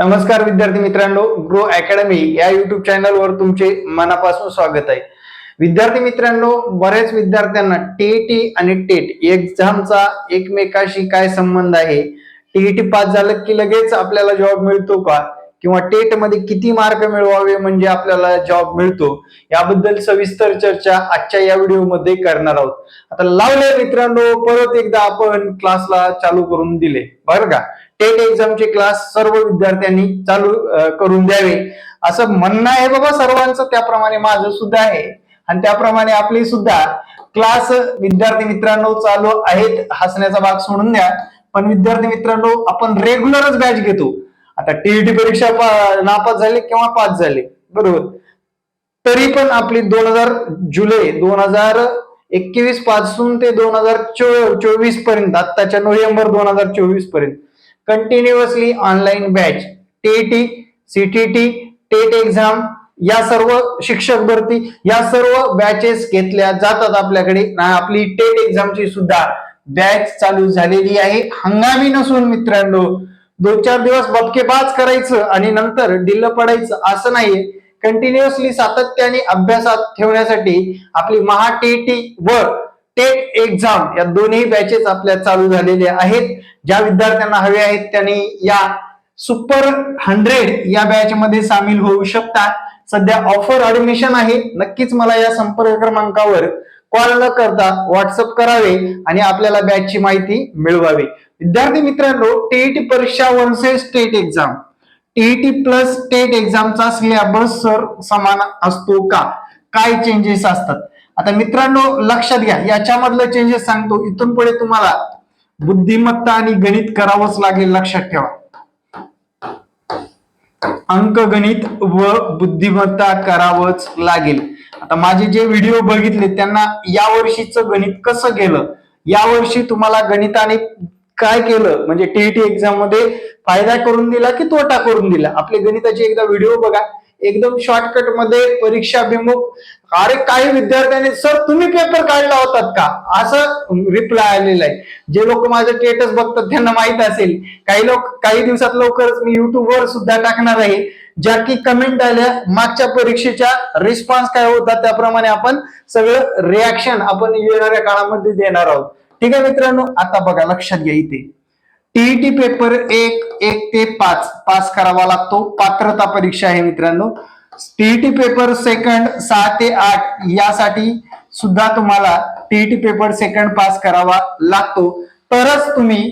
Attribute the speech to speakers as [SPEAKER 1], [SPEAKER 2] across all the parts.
[SPEAKER 1] नमस्कार विद्यार्थी मित्रांनो ग्रो अकॅडमी या युट्यूब चॅनलवर तुमचे मनापासून स्वागत आहे. विद्यार्थी मित्रांनो बऱ्याच विद्यार्थ्यांना टीईटी आणि टेट एक्झामचा एकमेकाशी काय संबंध आहे? टीईटी पास झालं की लगेच आपल्याला जॉब मिळतो का? किंवा टेटमध्ये किती मार्क मिळवावे म्हणजे आपल्याला जॉब मिळतो? याबद्दल सविस्तर चर्चा आजच्या या व्हिडिओमध्ये करणार आहोत. आता लावले मित्रांनो परत एकदा आपण क्लासला चालू करून दिले. बरं का? टेट एक्झामचे क्लास सर्व विद्यार्थ्यांनी चालू करून द्यावे. असं म्हणणं आहे बाबा सर्वांचं त्याप्रमाणे माझं सुद्धा आहे. आणि त्याप्रमाणे आपले सुद्धा क्लास विद्यार्थी मित्रांनो चालू आहेत. हसण्याचा भाग सोडून द्या. पण विद्यार्थी मित्रांनो आपण रेग्युलरच बॅच घेतो. आता टीईटी परीक्षा नापास झाले किंवा पास झाले. बरोबर. तरी पण आपली दोन हजार जुलै दोन हजार एकवीसपासून ते दोन हजार चोवीसपर्यंत आत्ताच्या नोव्हेंबर दोन हजार चोवीसपर्यंत continuously online batch TET CTT TAIT exam या सर्व शिक्षक भरती या सर्व बॅचेस घेतल्या जातात आपल्याकडे. आपली टेट एक्झामची सुद्धा बॅच चालू झालेली आहे. हंगामी नसून मित्रांनो दोन चार दिवस बबकेबाज करायचं आणि नंतर डिल्ल पडायचं असं नाहीये. कंटिन्युअसली सातत्याने अभ्यासात ठेवण्यासाठी आपली महा टीटी व टेट एक्झाम या दोन्ही बॅचेस आपल्या चालू झालेल्या आहेत. ज्या विद्यार्थ्यांना हवे आहेत त्यांनी या सुपर हंड्रेड या बॅच मध्ये सामील होऊ शकतात. सध्या ऑफर ऍडमिशन आहे. नक्कीच मला या संपर्क क्रमांकावर कॉल न करता व्हॉट्सअप करावे आणि आपल्याला बॅचची माहिती मिळवावी. विद्यार्थी मित्रांनो टीईटी परीक्षा versus state exam TET plus TAIT एक्झामचा syllabus sir समान असतो का? काय चेंजेस असतात? आता मित्रांनो लक्षात घ्या याच्यामधलं चेंजेस सांगतो. इथून पुढे तुम्हाला बुद्धिमत्ता आणि गणित करावंच लागेल लक्षात ठेवा. अंकगणित व बुद्धिमत्ता करावंच लागेल. आता माझे जे व्हिडिओ बघितले त्यांना या वर्षीचं गणित कसं गेलं? या वर्षी तुम्हाला गणिताने काय केलं? म्हणजे टीईटी एक्झाममध्ये फायदा करून दिला की तोटा करून दिला? आपले गणिताचे एकदा व्हिडिओ बघा. एकदम शॉर्टकटमध्ये परीक्षा अभिमुख. अरे काही विद्यार्थ्यांनी सर तुम्ही पेपर काढला होतात का? असं रिप्लाय आलेला आहे. जे लोक माझं स्टेटस बघतात त्यांना माहीत असेल. काही लोक काही दिवसात लवकरच मी युट्यूबवर सुद्धा टाकणार आहे. ज्या की कमेंट आल्या मागच्या परीक्षेच्या रिस्पॉन्स काय होता? त्याप्रमाणे आपण सगळं रिॲक्शन आपण येणाऱ्या काळामध्ये देणार आहोत. ठीक आहे मित्रांनो आता बघा लक्षात घ्या इथे. टीईटी पेपर एक एक ते पाच पास करावा लागतो. पात्रता परीक्षा आहे मित्रांनो. टीईटी पेपर सेकंड सहा ते आठ यासाठी सुद्धा तुम्हाला टीईटी पेपर सेकंड पास करावा लागतो. तरच तुम्ही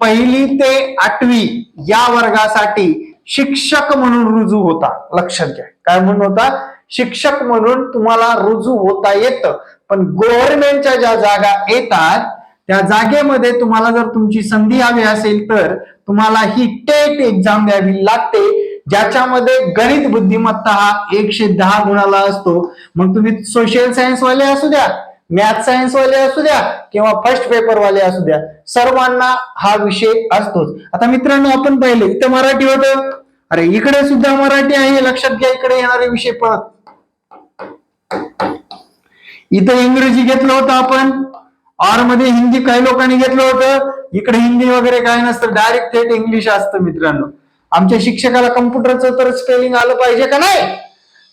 [SPEAKER 1] पहिली ते आठवी या वर्गासाठी शिक्षक म्हणून रुजू होता. लक्षात घ्या. काय म्हणून होता? शिक्षक म्हणून तुम्हाला रुजू होता येतं. पण गव्हर्नमेंटच्या ज्या जागा येतात त्या जागेमध्ये तुम्हाला जर तुमची संधी हवी असेल तर तुम्हाला ही टेट एक्झाम द्यावी लागते ज्याच्यामध्ये गणित बुद्धिमत्ता हा एकशे दहा गुणाला असतो. मग तुम्ही सोशल सायन्स वाले असू द्या मॅथ सायन्स वाले असू द्या किंवा फर्स्ट पेपर वाले असू द्या सर्वांना हा विषय असतोच. आता मित्रांनो आपण पाहिले इथं मराठी होतं. अरे इकडे सुद्धा मराठी आहे लक्षात घ्या इकडे येणारे विषय पण इथं इंग्रजी घेतलं होतं आपण. आरमध्ये हिंदी काही लोकांनी घेतलं होतं. इकडे हिंदी वगैरे काय नसतं. डायरेक्ट थेट इंग्लिश असतं मित्रांनो. आमच्या शिक्षकाला कम्प्युटरचं तर स्पेलिंग आलं पाहिजे का नाही?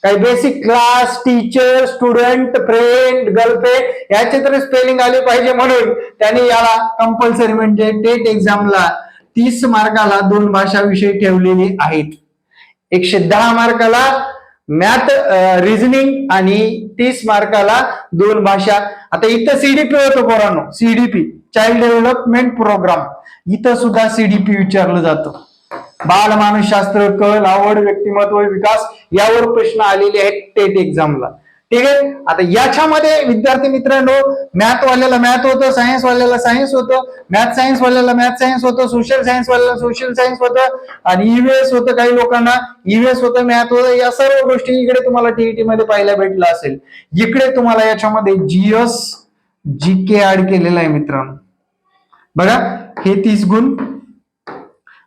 [SPEAKER 1] काही basic class teacher student friend girlfriend याचे तर स्पेलिंग आले पाहिजे म्हणून त्यांनी याला कंपल्सरी म्हणजे टेट एक्झामला तीस मार्काला दोन भाषा विषय ठेवलेले आहेत. एकशे दहा मार्काला मॅथ रिझनिंग आणि तीस मार्काला दोन भाषा. आता इथं सीडीपी होतो पोरांनो. सीडीपी चाइल्ड डेव्हलपमेंट प्रोग्राम इथं सुद्धा सीडीपी विचारलं जातं. बाल मानसशास्त्र कल आवड व्यक्तिमत्व विकास यावर प्रश्न आलेले आहेत टेट एक्झामला ठीक आहे? आता याच्यामध्ये विद्यार्थी मित्रांनो मॅथ वाल्याला मॅथ होतं सायन्स वाल्याला सायन्स होतं. मॅथ सायन्स वाल्याला मॅथ सायन्स होतं सोशल सायन्स वाल्याला सोशल सायन्स होतं. आणि ईव्हीएस होतं काही लोकांना. ईव्हीएस होतं मॅथ होतं या सर्व गोष्टी इकडे तुम्हाला टीईटी मध्ये पाहायला भेटलं असेल. इकडे तुम्हाला याच्यामध्ये जीएस जी के ऍड केलेलं आहे मित्रांनो. बघा हे तीस गुण.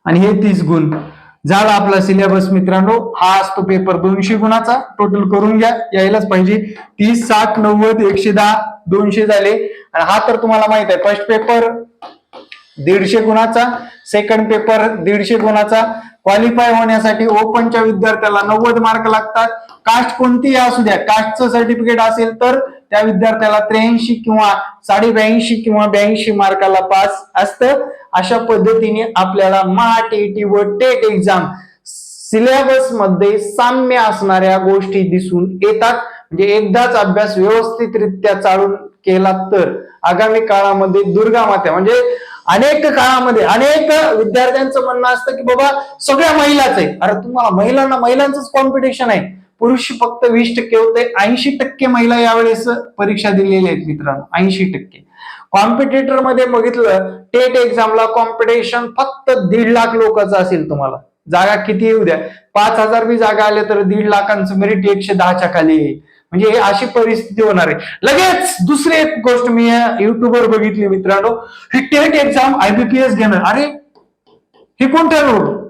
[SPEAKER 1] आणि हे तीस गुण. झाला आपला सिलेबस मित्रांनो. हा असतो पेपर दोनशे गुणाचा. टोटल करून घ्या. यायलाच पाहिजे. तीस साठ नव्वद एकशे दहा दोनशे झाले. आणि हा तर तुम्हाला माहीत आहे. फर्स्ट पेपर दीडशे गुणाचा. सेकंड पेपर दीडशे गुणाचा. क्वालिफाय होण्यासाठी ओपनच्या विद्यार्थ्याला नव्वद मार्क लागतात. कास्ट कोणतीही असू द्या कास्टचं सर्टिफिकेट असेल तर त्या विद्यार्थ्याला त्र्याऐंशी किंवा साडे ब्याऐंशी किंवा ब्याऐंशी मार्काला पास असतं. अशा पद्धतीने आपल्याला महा टी व टेट एक्झाम सिलेबसमध्ये साम्य असणाऱ्या गोष्टी दिसून येतात. म्हणजे एकदाच अभ्यास व्यवस्थितरित्या चालून केला तर. आगामी काळामध्ये दुर्गा माता म्हणजे अनेक काळामध्ये अनेक विद्यार्थ्यांचं म्हणणं असतं की बाबा सगळ्या महिलाच आहे. अरे तुम्हाला महिलांना महिलांचंच कॉम्पिटिशन आहे. पुरुष फक्त वीस टक्के होते ऐंशी टक्के महिला यावेळेस परीक्षा दिलेली आहेत मित्रांनो ऐंशी टक्के. कॉम्पिटिटरमध्ये बघितलं टेट एक्झामला कॉम्पिटिशन फक्त दीड लाख लोकांचं असेल तुम्हाला. जागा किती येऊ द्या. पाच हजार बी जागा आल्या तर दीड लाखांचं मेरिट एकशे दहाच्या खाली येईल. म्हणजे हे अशी परिस्थिती होणार आहे. लगेच दुसरी एक गोष्ट मी युट्यूबवर बघितली मित्रांनो. ही टेट एक्झाम आयबीपीएस घेणार अरे हे कोण ठरवलं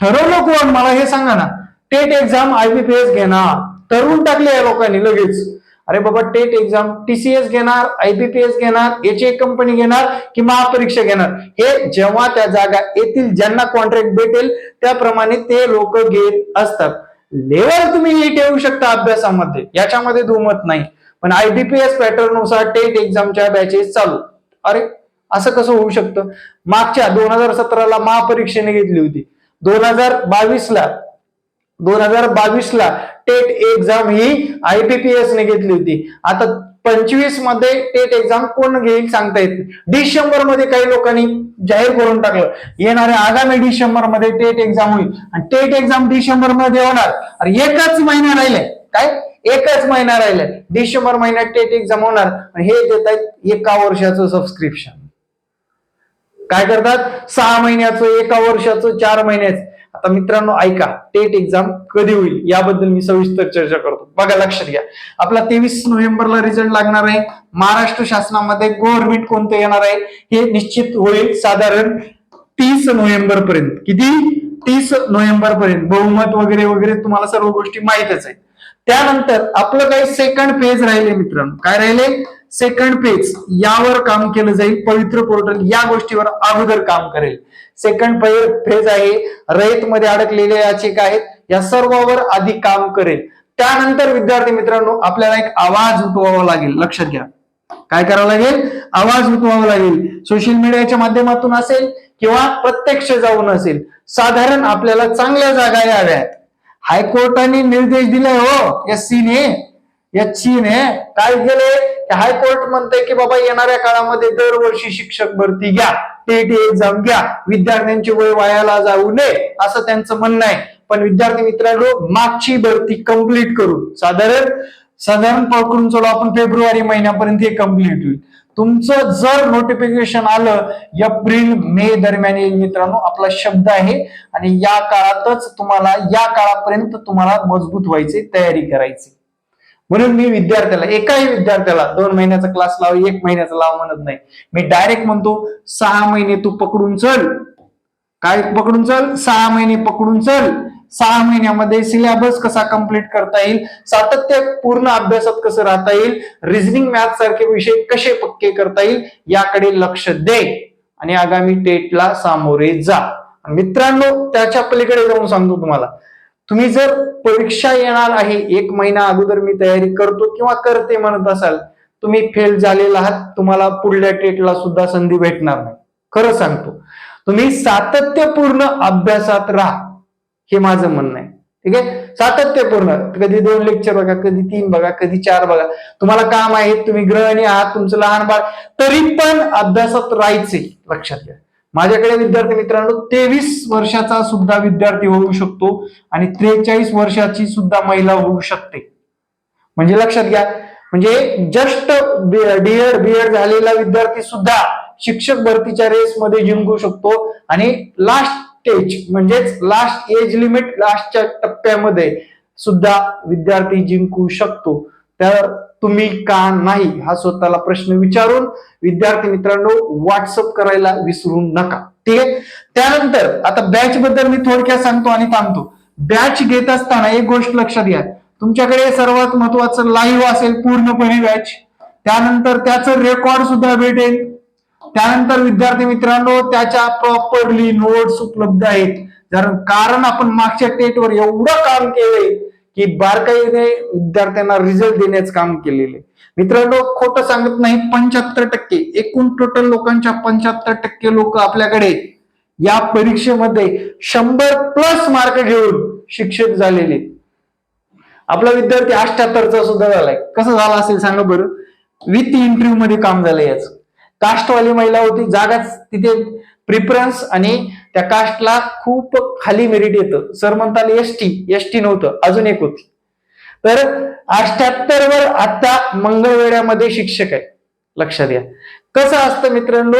[SPEAKER 1] ठरवलं कोण मला हे सांगा ना. टेट एक्झाम आयबीपीएस घेणार. ठरवून टाकले या लोकांनी लगेच. अरे बाबा टेट एक्झाम टीसीएस घेणार आयबीपीएस घेणार याची एक कंपनी घेणार की महापरीक्षा घेणार. हे जेव्हा त्या जागा येतील ज्यांना कॉन्ट्रॅक्ट भेटेल त्याप्रमाणे ते लोक घेत असतात. लेवल तुम्ही हे ठेवू शकता अभ्यासामध्ये. याच्यामध्ये दुमत नाही. पण आयबीपीएस पॅटर्ननुसार टेट एक्झामच्या बॅचेस चालू. अरे असं कसं होऊ शकतं? मागच्या दोन हजार सतराला महापरीक्षेने घेतली होती. दोन हजार बावीसला दोन हजार बावीसला टेट एक्झाम ही आयपीपीएस ने घेतली होती. आता पंचवीसमध्ये टेट एक्झाम कोण घेईल सांगता येत नाही. डिसेंबरमध्ये काही लोकांनी जाहीर करून टाकलं. येणाऱ्या आगामी डिसेंबरमध्ये टेट एक्झाम होईल. आणि टेट एक्झाम डिसेंबरमध्ये होणार. अरे एकच महिना राहिलाय काय? एकच महिना राहिलाय डिसेंबर महिन्यात टेट एक्झाम होणार. हे देत आहेत एका वर्षाचं सबस्क्रिप्शन काय करतात? सहा महिन्याचं एका वर्षाचं चार महिन्याचं. आता मित्रांनो ऐका. टेट एक्झाम कधी होईल? याबद्दल मी सविस्तर चर्चा करतो. बघा लक्षात घ्या. आपला तेवीस नोव्हेंबरला रिझल्ट लागणार आहे. महाराष्ट्र शासनामध्ये गव्हर्नमेंट कोणतं येणार आहे? हे निश्चित होईल साधारण तीस नोव्हेंबर पर्यंत. किती? तीस नोव्हेंबर पर्यंत. बहुमत वगैरे वगैरे तुम्हाला सर्व गोष्टी माहितच आहेत. त्यानंतर आपलं काही सेकंड पेज राहिले मित्रांनो. काय राहिले? सेकंड पेज यावर काम केलं जाईल. पवित्र पोर्टल या गोष्टीवर अगोदर काम करेल. सेकंड पेज आहे. रयत मध्ये अडकलेले याचिका आहेत? या सर्वावर आधी काम करेल. त्यानंतर विद्यार्थी मित्रांनो आपल्याला एक आवाज उठवावा लागेल. लक्षात घ्या. काय करावं लागेल? आवाज उठवावा लागेल. सोशल मीडियाच्या माध्यमातून असेल किंवा प्रत्यक्ष जाऊन असेल. साधारण आपल्याला चांगल्या जागा याव्यात. हायकोर्टाने निर्देश दिले हो. एस सीने एससी ने. काय केले हायकोर्ट म्हणते की बाबा येणाऱ्या काळामध्ये दरवर्षी शिक्षक भरती घ्या. टेट एक्झाम घ्या. विद्यार्थ्यांचे वय वायाला जाऊ नये. असं त्यांचं म्हणणं आहे. पण विद्यार्थी मित्रांनो मागची भरती कंप्लीट करू साधारण साधारण पकडून चलो आपण फेब्रुवारी महिन्यापर्यंत हे कंप्लीट होईल. तुमचं जर नोटिफिकेशन आलं एप्रिल मे दरम्यान येईल मित्रांनो आपला शब्द आहे. आणि या काळातच तुम्हाला या काळापर्यंत तुम्हाला मजबूत व्हायचे तयारी करायची. म्हणून मी विद्यार्थ्याला एकाही विद्यार्थ्याला दोन महिन्याचा क्लास लाव एक महिन्याचा लाव म्हणत नाही. मी डायरेक्ट म्हणतो सहा महिने तू पकडून चल. काय पकडून चल? सहा महिने पकडून चल. सहा महिन्यामध्ये सिलेबस कसा कंप्लीट करता येईल सातत्य पूर्ण अभ्यासात कसं राहता येईल रिझनिंग मॅथ सारखे विषय कसे पक्के करता येईल याकडे लक्ष दे. आणि आगामी टेटला सामोरे जा. मित्रांनो त्याच्या पलीकडे जाऊन सांगतो तुम्हाला. तुम्ही जर परीक्षा येणार आहे एक महिना अगोदर मी तयारी करतो किंवा करते म्हणत असाल तुम्ही फेल झालेला आहात तुम्हाला पुढल्या टेटला सुद्धा संधी भेटणार नाही. खरं सांगतो. तुम्ही सातत्यपूर्ण अभ्यासात राहा. हे माझं म्हणणं आहे. ठीक आहे? सातत्यपूर्ण. कधी दोन लेक्चर बघा कधी तीन बघा कधी चार बघा. तुम्हाला काम आहे तुम्ही ग्रहणी आहात तुमचं लहान बाळ तरी पण अभ्यासात राहायचे लक्षात घ्या. माझ्याकडे विद्यार्थी मित्रांनो तेवीस वर्षाचा सुद्धा विद्यार्थी होऊ शकतो आणि त्रेचाळीस वर्षाची सुद्धा महिला होऊ शकते. म्हणजे लक्षात घ्या. म्हणजे जस्ट डीएड बीएड झालेला विद्यार्थी सुद्धा शिक्षक भरतीच्या रेसमध्ये जिंकू शकतो आणि लास्ट स्टेज म्हणजेच लास्ट एज लिमिट लास्टच्या टप्प्यामध्ये सुद्धा विद्यार्थी जिंकू शकतो. तर तुम्ही का नाही? हा स्वतःला प्रश्न विचारून विद्यार्थी मित्रांनो व्हॉट्सअप करायला विसरू नका. ठीक आहे? त्यानंतर आता बॅच बद्दल मी थोडक्यात सांगतो आणि थांबतो. बॅच घेत असताना एक गोष्ट लक्षात घ्या. तुमच्याकडे सर्वात महत्वाचं लाईव्ह असेल पूर्णपणे बॅच त्यानंतर त्याचं रेकॉर्ड सुद्धा भेटेल. त्यानंतर विद्यार्थी मित्रांनो त्याच्या प्रॉपरली नोट्स उपलब्ध आहेत. कारण आपण मागच्या टेटवर एवढं काम केलंय की बारकाईने विद्यार्थ्यांना रिझल्ट देण्याचं काम केलेले मित्रांनो खोटं सांगत नाही पंच्याहत्तर टक्के एकूण टोटल लोकांच्या पंच्याहत्तर टक्के लोक आपल्याकडे या परीक्षेमध्ये शंभर प्लस मार्क घेऊन शिक्षक झालेले आपला विद्यार्थी अठ्याहत्तरचा सुद्धा झालाय. कसं झाला असेल सांगा बरं? विथ इंटरव्ह्यू मध्ये काम झालं याच. कास्टवाली महिला होती जागाच तिथे प्रिफरन्स आणि त्या कास्टला खूप खाली मेरिट येतं. सर म्हणताल एसटी एसटी नव्हतं अजून एक होती. तर अष्ट्याहत्तर वर आता मंगळवेड्यामध्ये शिक्षक आहे. लक्षात घ्या. कसं असतं मित्रांनो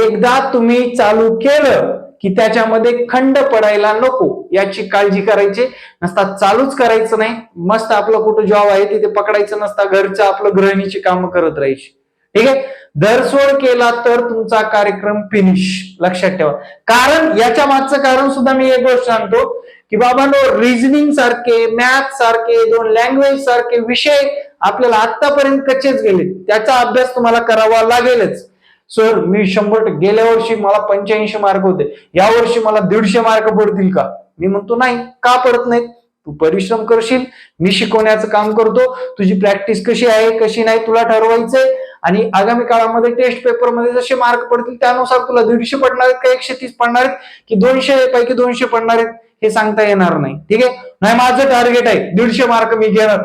[SPEAKER 1] एकदा तुम्ही चालू केलं की त्याच्यामध्ये खंड पडायला नको याची काळजी करायची. नसता चालूच करायचं नाही. मस्त आपलं कुठं जॉब आहे तिथे पकडायचं नसता. घरचं आपलं गृहिणीची कामं करत राहायची. ठीक आहे? दरसोड केला तर तुमचा कार्यक्रम फिनिश लक्षात ठेवा. कारण याच्या मागचं कारण सुद्धा मी एक गोष्ट सांगतो की बाबांनो रिझनिंग सारखे मॅथ सारखे दोन लँग्वेज सारखे विषय आपल्याला आतापर्यंत कच्चेच गेले त्याचा अभ्यास तुम्हाला करावा लागेलच. सर मी शंभर गेल्या वर्षी मला पंच्याऐंशी मार्क होते. या वर्षी मला दीडशे मार्क पडतील का? मी म्हणतो नाही का पडत नाहीत? तू परिश्रम करशील मी शिकवण्याचं काम करतो. तुझी प्रॅक्टिस कशी आहे कशी नाही तुला ठरवायचंय. आणि आगामी काळामध्ये टेस्ट पेपरमध्ये जसे मार्क पडतील त्यानुसार तुला दीडशे पडणार आहेत का एकशे तीस पडणार आहेत की दोनशे पैकी दोनशे पडणार आहेत हे सांगता येणार नाही. ठीक आहे? नाही माझं टार्गेट आहे. दीडशे मार्क मी घेणार.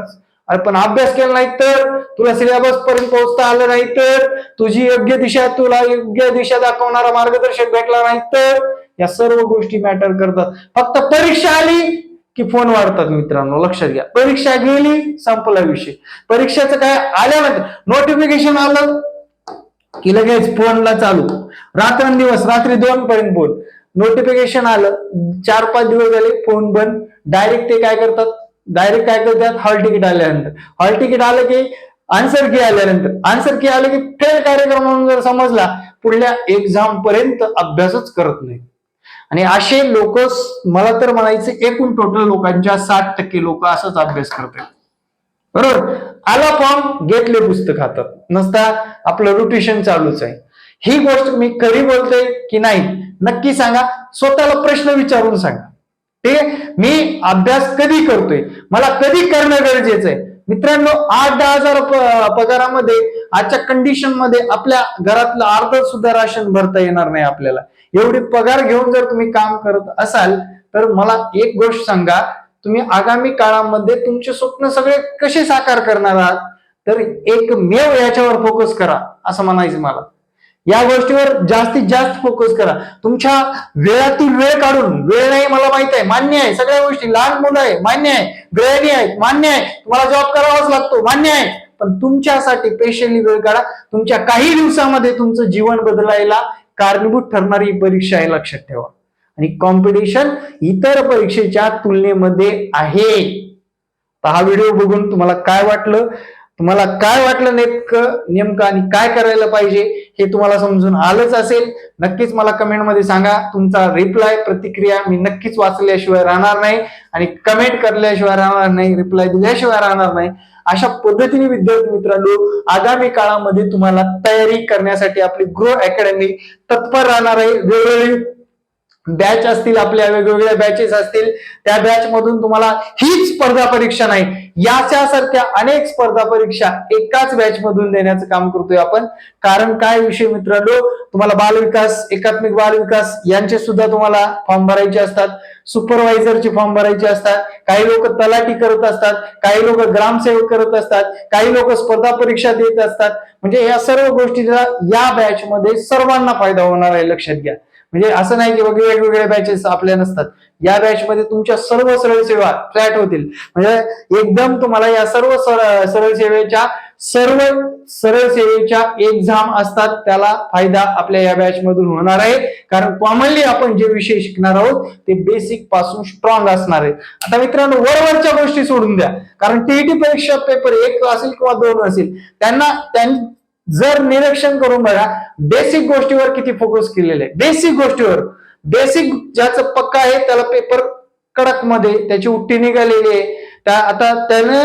[SPEAKER 1] पण अभ्यास केला नाही तर तुला सिलेबस पर्यंत पोहोचता आलं नाही तर तुझी योग्य दिशा तुला योग्य दिशा दाखवणारा मार्गदर्शक भेटला नाही तर या सर्व गोष्टी मॅटर करतात. फक्त परीक्षा आली की फोन वाढतात मित्रांनो. लक्षात घ्या. परीक्षा गेली संपला विषय. परीक्षेचं काय आल्यानंतर नोटिफिकेशन आलं की लगेच फोनला चालू. रात्रंदिवस रात्री दोन पर्यंत फोन नोटिफिकेशन आलं चार पाच दिवस झाले फोन बंद. डायरेक्ट ते काय करतात? डायरेक्ट काय करतात? हॉल तिकीट आल्यानंतर. हॉल तिकीट आलं की आन्सर की आल्यानंतर. आन्सर की आलं की फेल कार्यक्रम म्हणून जर समजला पुढल्या एक्झाम पर्यंत अभ्यासच करत नाही. आणि असे लोक मला तर म्हणायचं एकूण टोटल लोकांच्या साठ टक्के लोक असाच अभ्यास करतात. बरोबर? आला फॉर्म घेतले पुस्तक हातात. नसता आपलं रोटेशन चालूच आहे. ही गोष्ट मी खरी बोलतोय की नाही? नक्की सांगा. स्वतःला प्रश्न विचारून सांगा. ठीक आहे? मी अभ्यास कधी करतोय? मला कधी करणं गरजेचं आहे? मित्रांनो आठ दहा हजार पगारामध्ये आजच्या कंडिशनमध्ये आपल्या घरातलं अर्ध सुद्धा राशन भरता येणार नाही आपल्याला. एवढी पगार घेऊन जर तुम्ही काम करत असाल तर मला एक गोष्ट सांगा. तुम्ही आगामी काळामध्ये तुमचे स्वप्न सगळे कसे साकार करणार आहात? तर एकमेव याच्यावर फोकस करा असं म्हणायचं मला. या गोष्टीवर जास्तीत जास्त फोकस करा. तुमच्या वेळातील वेळ काढून वेळ नाही मला माहीत आहे मान्य आहे सगळ्या गोष्टी लहान मुलं आहे मान्य आहे गृहिणी आहेत मान्य आहे तुम्हाला जॉब करावाच लागतो मान्य आहे. पण तुमच्यासाठी स्पेशली वेळ काढा. तुमच्या काही दिवसामध्ये तुमचं जीवन बदलायला कारणीभूत ठरणारी परीक्षा आहे लक्षात ठेवा. आणि कॉम्पिटिशन इतर परीक्षेच्या तुलनेमध्ये आहे. तर हा व्हिडिओ बघून तुम्हाला काय वाटलं? तुम्हाला काय वाटलं नेमकं नेमकं आणि काय करायला पाहिजे हे तुम्हाला समजून आलंच असेल. नक्कीच मला कमेंटमध्ये सांगा. तुमचा रिप्लाय प्रतिक्रिया मी नक्कीच वाचल्याशिवाय राहणार नाही आणि कमेंट करल्याशिवाय राहणार नाही रिप्लाय दिल्याशिवाय राहणार नाही. अशा पद्धतीने विद्यार्थी मित्रांनो आगामी काळामध्ये तुम्हाला तयारी करण्यासाठी आपली ग्रो अकॅडमी तत्पर राहणार आहे. वेगवेगळी बॅच असतील आपल्या वेगवेगळ्या बॅचेस असतील त्या बॅच मधून तुम्हाला हीच स्पर्धा परीक्षा नाही. याच्यासारख्या अनेक स्पर्धा परीक्षा एकाच बॅच मधून देण्याचं काम करतोय आपण. कारण काय विषय मित्रांनो तुम्हाला बालविकास एकात्मिक बालविकास यांचे सुद्धा तुम्हाला फॉर्म भरायचे असतात. सुपरवायझरचे फॉर्म भरायचे असतात. काही लोक तलाठी करत असतात काही लोक ग्रामसेवक करत असतात काही लोक स्पर्धा परीक्षा देत असतात. म्हणजे या सर्व गोष्टीचा या बॅच मध्ये सर्वांना फायदा होणार आहे लक्षात घ्या. म्हणजे असं नाही की बघ वेगवेगळे बॅचेस आपल्या नसतात. या बॅच मध्ये तुमच्या सर्व सरळ सेवा फ्लॅट होतील. म्हणजे एकदम तुम्हाला या सर्व सरळ सेवेच्या सर्व सरळ सेवेच्या एक्झाम असतात त्याला फायदा आपल्या या बॅच मधून होणार आहे. कारण कॉमनली आपण जे विषय शिकणार आहोत ते बेसिकपासून स्ट्रॉंग असणार आहेत. आता मित्रांनो वरवरच्या गोष्टी सोडून द्या. कारण टीईटी परीक्षा पेपर एक असेल किंवा दोन असेल त्यांना त्यां जर निरीक्षण करून बघा बेसिक गोष्टीवर किती फोकस केलेले आहे बेसिक गोष्टीवर बेसिक ज्याचं पक्का आहे त्याला पेपर कडकमध्ये त्याची उट्टी निघालेली आहे त्या आता त्याने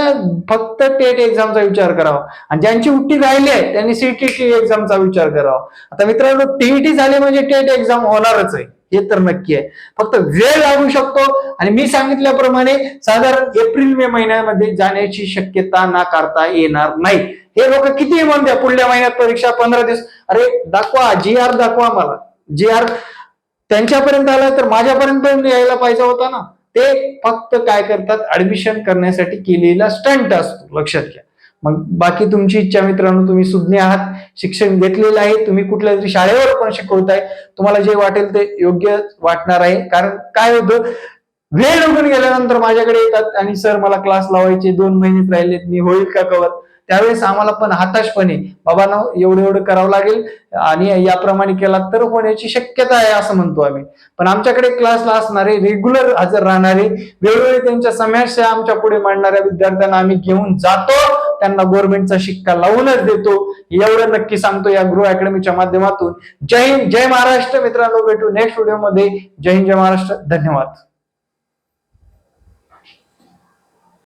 [SPEAKER 1] फक्त टेट एक्झामचा विचार करावा आणि ज्यांची उट्टी राहिली आहे त्यांनी सीटीटी एक्झामचा विचार करावा आता मित्रांनो टीईटी झाली म्हणजे टेट एक्झाम होणारच आहे हे तर नक्की आहे. फक्त वेळ लागू शकतो आणि मी सांगितल्याप्रमाणे साधारण एप्रिल मे महिन्यामध्ये जाण्याची शक्यता नाकारता येणार नाही. हे लोक किती म्हणते पुढल्या महिन्यात परीक्षा पंधरा दिवस? अरे दाखवा जी आर दाखवा मला. जी आर त्यांच्यापर्यंत आला तर माझ्यापर्यंत पण यायला पाहिजे होता ना. ते फक्त काय करतात ऍडमिशन करण्यासाठी केलेला स्टंट असतो. लक्षात घ्या. मग बाकी तुमची इच्छा मित्रांनो तुम्ही सुज्ञ आहात शिक्षण घेतलेलं आहे तुम्ही कुठल्या तरी शाळेवर पण शिकवताय तुम्हाला जे वाटेल ते योग्य वाटणार आहे. कारण काय होतं वेळ निघून गेल्यानंतर माझ्याकडे येतात आणि सर मला क्लास लावायचे दोन महिनेच राहिलेत मी होईल का कवर? त्यावेळेस आम्हाला पण हताशपणे बाबा ना एवढं एवढं करावं लागेल आणि याप्रमाणे केला तर होण्याची शक्यता आहे असं म्हणतो आम्ही. पण आमच्याकडे क्लासला असणारे रेग्युलर हजर राहणारे वेळोवेळी त्यांच्या समस्या आमच्या पुढे मांडणाऱ्या विद्यार्थ्यांना आम्ही घेऊन जातो. त्यांना गव्हर्नमेंटचा शिक्का लावूनच देतो. एवढं नक्की सांगतो या गृह अकॅडमीच्या माध्यमातून. जय हिंद जय महाराष्ट्र मित्रांनो भेटू नेक्स्ट व्हिडिओमध्ये जय हिंद जय महाराष्ट्र. धन्यवाद.